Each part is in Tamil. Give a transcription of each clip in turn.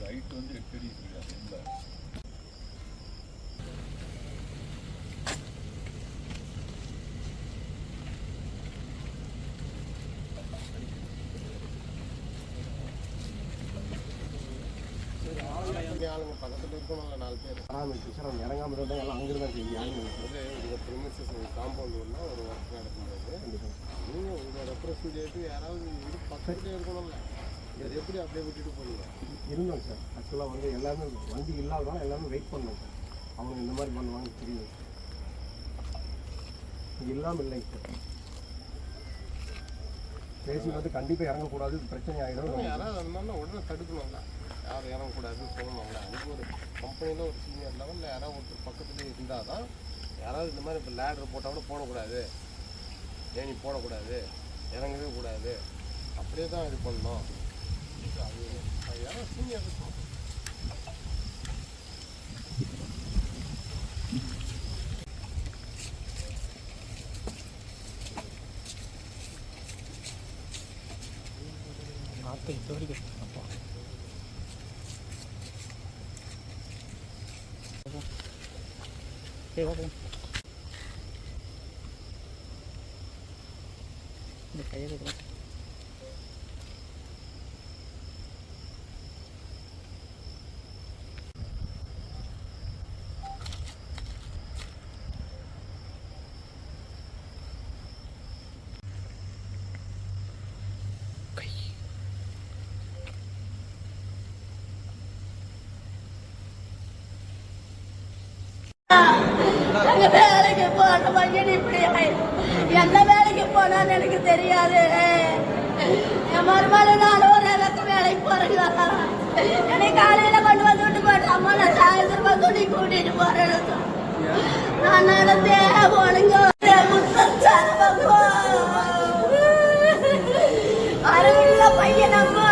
ஹைட் வந்து எட்டு அடி இருக்கு இந்த ஆளுங்க பக்கத்தில் இருக்கணும் நாலு பேர். பராமரிச்சு அவங்க இறங்காம இருந்தால் எல்லாம் அங்கிருந்து தான் செய்ய ஆளுங்க வந்து உங்கள் ப்ரிமிசஸ் காம்பவுண்ட் ஒன்றா ஒரு ஒர்க் நடக்கும்போது நீங்கள் உங்கள் ரெப்ரஸன்டேட்டிவ் யாராவது இது பக்கத்துலேயே இருக்கணும்ல. இது எப்படி அப்படியே விட்டுட்டு போனீங்க? இருந்தோம் சார். ஆக்சுவலாக வந்து எல்லாருமே வண்டி இல்லாதனால எல்லாமே வெயிட் பண்ணோம் சார். அவங்க இந்த மாதிரி பண்ணுவாங்க தெரியும். இல்லாமல் இல்லைங்க சார். பேசி வந்து கண்டிப்பாக இறங்கக்கூடாது பிரச்சனை ஆகிடும் யாராவது அந்த மாதிரிலாம் உடனே தடுக்கணும்ல. யாரும் இறங்கக்கூடாதுன்னு சொல்லணும்ல. அதுக்கு ஒரு கம்பெனியில் ஒரு சீனியர் லெவலில் யாராவது ஒருத்தர் பக்கத்துலேயே இருந்தால் தான் யாராவது இந்த மாதிரி இப்போ லேடர் போட்டால் கூட போடக்கூடாது. ஏணி போடக்கூடாது. இறங்கவே கூடாது. அப்படியே தான் இது பண்ணணும். அது அது யாராவது சீனியர் ったりどれだったのか平和本で帰れるぞ போனான்னு எனக்கு தெரியாது. என் மறுபாடு நாலு ஒரு நேரத்து வேலைக்கு போறீங்களா என்னை காலையில கொண்டு வந்து விட்டு போட்டு அம்மா நான் சாயந்தரம் வந்து நீ கூட்டிட்டு போறேன் நான் நடந்தே போனுங்க அரவில்ல பையன் அம்மா.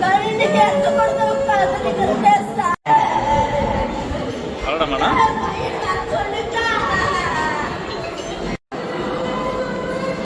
கருணிக்கு எடுத்து